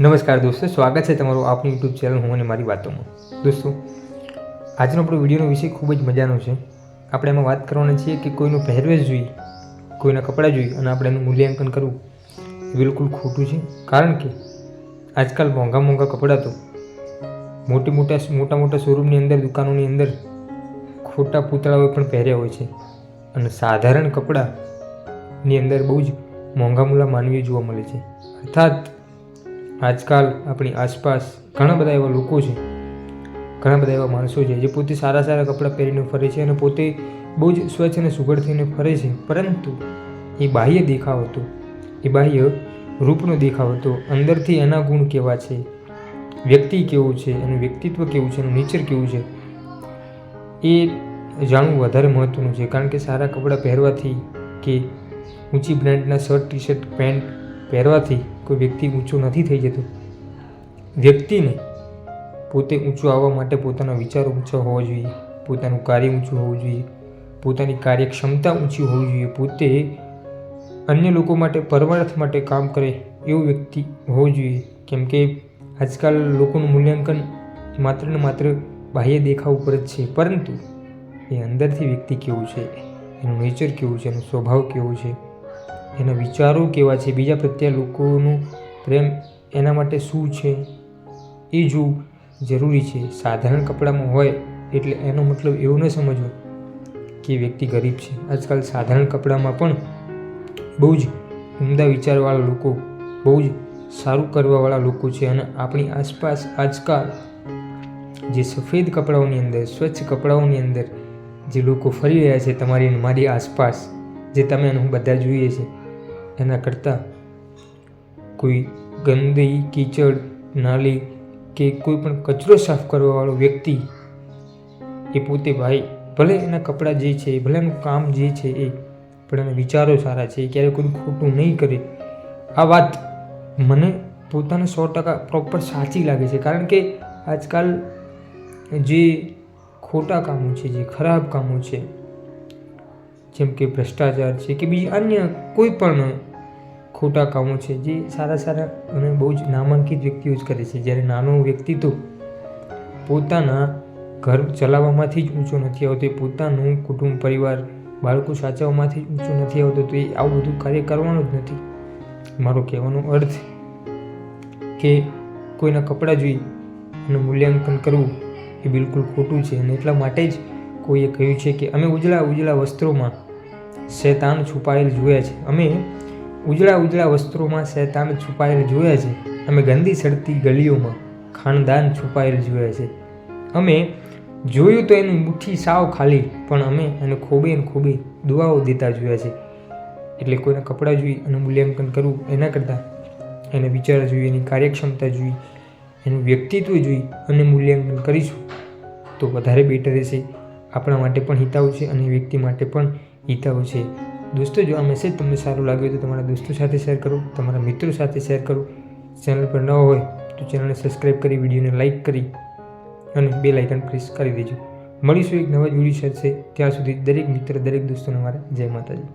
નમસ્કાર દોસ્તો, સ્વાગત છે તમારું આપણી યુટ્યુબ ચેનલ હું અને મારી વાતોમાં. દોસ્તો, આજનો આપણો વિડીયોનો વિષય ખૂબ જ મજાનો છે. આપણે એમાં વાત કરવાના છીએ કે કોઈનો પહેરવેશ જોઈ કોઈના કપડાં જોઈ અને આપણે એનું મૂલ્યાંકન કરવું બિલકુલ ખોટું છે. કારણ કે આજકાલ મોંઘા મોંઘા કપડાં તો મોટી મોટા મોટા મોટા શોરૂમની અંદર, દુકાનોની અંદર ખોટા પૂતળાઓ પણ પહેર્યા હોય છે. અને સાધારણ કપડાની અંદર બહુ જ મોંઘા મોંઘા માનવીઓ જોવા મળે છે. અર્થાત આજકાલ આપણી આસપાસ ઘણા બધા એવા લોકો છે, ઘણા બધા એવા માણસો છે, જે પોતે સારા સારા કપડાં પહેરીને ફરે છે અને પોતે બહુ જ સ્વચ્છ અને સુઘડ થઈને ફરે છે. પરંતુ એ બાહ્ય દેખાવ હતો, એ બાહ્ય રૂપનો દેખાવ હતો. અંદરથી એના ગુણ કેવા છે, વ્યક્તિ કેવું છે એનું વ્યક્તિત્વ કેવું છે એનું નેચર કેવું છે, એ જાણવું વધારે મહત્ત્વનું છે. કારણ કે સારા કપડાં પહેરવાથી કે ઊંચી બ્રાન્ડના શર્ટ ટી શર્ટ પેન્ટ પહેરવાથી કોઈ વ્યક્તિ ઊંચો નથી થઈ જતો. વ્યક્તિને પોતે ઊંચું આવવા માટે પોતાના વિચારો ઊંચા હોવા જોઈએ, પોતાનું કાર્ય ઊંચું હોવું જોઈએ, પોતાની કાર્યક્ષમતા ઊંચી હોવી જોઈએ, પોતે અન્ય લોકો માટે, પરમાર્થ માટે કામ કરે એવો વ્યક્તિ હોવો જોઈએ. કેમ કે આજકાલ લોકોનું મૂલ્યાંકન માત્ર ને માત્ર બાહ્ય દેખાવ ઉપર જ છે, પરંતુ એ અંદરથી વ્યક્તિ કેવું છે, એનું નેચર કેવું છે, એનો સ્વભાવ કેવો છે એના વિચારો કેવા છે, બીજા પ્રત્યે લોકોનું પ્રેમ એના માટે શું છે? એ જોવું જરૂરી છે. સાધારણ કપડામાં હોય એટલે એનો મતલબ એવું ન સમજવો કે વ્યક્તિ ગરીબ છે. આજકાલ સાધારણ કપડામાં પણ બહુ જ ઉમદા વિચારવાળા લોકો, બહુ જ સારું કરવાવાળા લોકો છે અને આપણી આસપાસ આજકાલ જે સફેદ કપડાઓની અંદર, સ્વચ્છ કપડાઓની અંદર જે લોકો ફરી રહ્યા છે, તમારી મારી આસપાસ, જે તમે હું બધા જોઈએ છે એના કરતાં કોઈ ગંદી કીચડ, નાલી કે કોઈ પણ કચરો સાફ કરવાવાળો વ્યક્તિ એ પોતે ભાઈ, ભલે એના કપડાં જે છે, ભલે એનું કામ જે છે એ, પણ એના વિચારો સારા છે, એ ક્યારેય કોઈ ખોટું નહીં કરે. આ વાત મને પોતાને સો ટકા પ્રોપર સાચી લાગે છે, કારણ કે આજકાલ જે ખોટા કામો છે, જે ખરાબ કામો છે, જેમ કે ભ્રષ્ટાચાર છે કે બીજી અન્ય કોઈ પણ ખોટા કામો છે જે સારા સારા અને બહુ જ નામાંકિત વ્યક્તિઓ જ કરે છે. જ્યારે નાનો વ્યક્તિ તો પોતાના ઘર ચલાવવામાંથી જ ઊંચો નથી આવતો, એ પોતાનું કુટુંબ, પરિવાર, બાળકો સાચવવામાંથી જ ઊંચો નથી આવતો, તો એ આવું બધું કાર્ય કરવાનું જ નથી. મારો કહેવાનો અર્થ કે કોઈના કપડાં જોઈ અને મૂલ્યાંકન કરવું એ બિલકુલ ખોટું છે. અને એટલા માટે જ કોઈએ કહ્યું છે કે અમે ઉજળા ઉજળા વસ્ત્રોમાં શૈતાન છુપાયેલ જોયા છે. અમે ઉજળા ઉજળા વસ્ત્રોમાં શૈતાન છુપાયેલ જોયા છે. અમે ગંદી સડતી ગલીઓમાં ખાનદાન છુપાયેલ જોયા છે. અમે જોયું તો એની મુઠ્ઠી સાવ ખાલી, પણ અમે એને ખૂબે ને ખૂબે દુઆઓ દેતા જોયા છે. એટલે કોઈના કપડાં જોઈ અને મૂલ્યાંકન કરવું એના કરતાં, એને વિચાર જોઈ, એની કાર્યક્ષમતા જોઈ, એનું વ્યક્તિત્વ જોઈ અને મૂલ્યાંકન કરીશું, તો વધારે બેટર રહેશે. આપણા માટે પણ હિતાવ છે અને વ્યક્તિ માટે પણ હિતાવ છે. દોસ્તો, જો આ મેસેજ તમને સારો લાગ્યો તો તમારા દોસ્તો સાથે શેર કરો, તમારા મિત્રો સાથે શેર કરો. ચેનલ પર ન હોય તો ચેનલને સબસ્ક્રાઈબ કરી વિડીયોને લાઇક કરી અને બે લાઇકન પ્રેસ કરી દેજો. મળીશું એક નવા જ વીડિયો સાથે. ત્યાં સુધી દરેક મિત્ર, દરેક દોસ્તોને મારા જય માતાજી.